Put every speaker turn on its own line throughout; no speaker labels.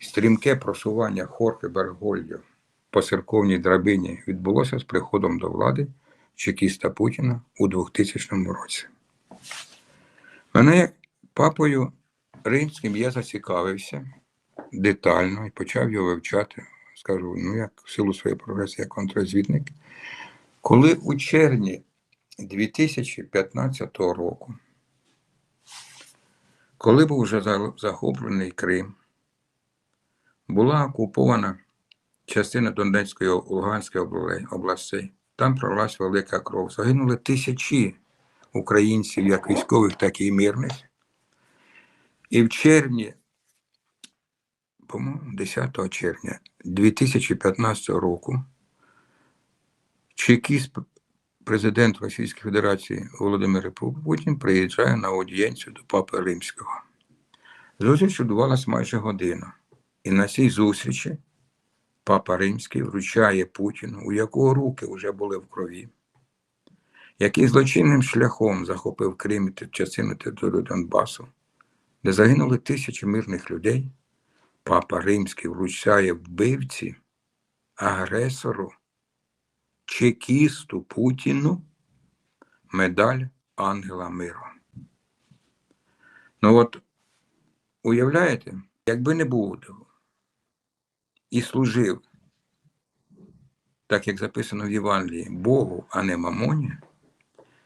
Стрімке просування Хорхе Бергольдя по церковній драбині відбулося з приходом до влади чекіста Путіна у 2000 році. Мене як папою римським я зацікавився детально і почав його вивчати, скажу, ну як в силу своєї прогресії, як контррозвідник. Коли у червні 2015 року, коли був вже за- захоплений Крим, була окупована частина Донецької Луганської областей, там пролилась велика кров. Загинули тисячі українців, як військових, так і мирних. І в червні, по-моєму, 10 червня 2015 року чекіст президент Російської Федерації Володимир Путін приїжджає на аудієнцію до Папи Римського. Зустріч відбувалася майже годину. І на цій зустрічі Папа Римський вручає Путіну, у якого руки вже були в крові, який злочинним шляхом захопив Крим і частину території Донбасу, де загинули тисячі мирних людей. Папа Римський вручає вбивці, агресору, чекісту Путіну медаль Ангела Миру. Ну от уявляєте, якби не того і служив, так як записано в Євангелії, Богу, а не Мамоні,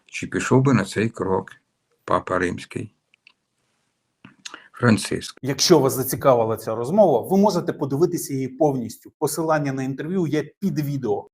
чи пішов би на цей крок Папа Римський Франциск.
Якщо вас зацікавила ця розмова, ви можете подивитися її повністю. Посилання на інтерв'ю є під відео.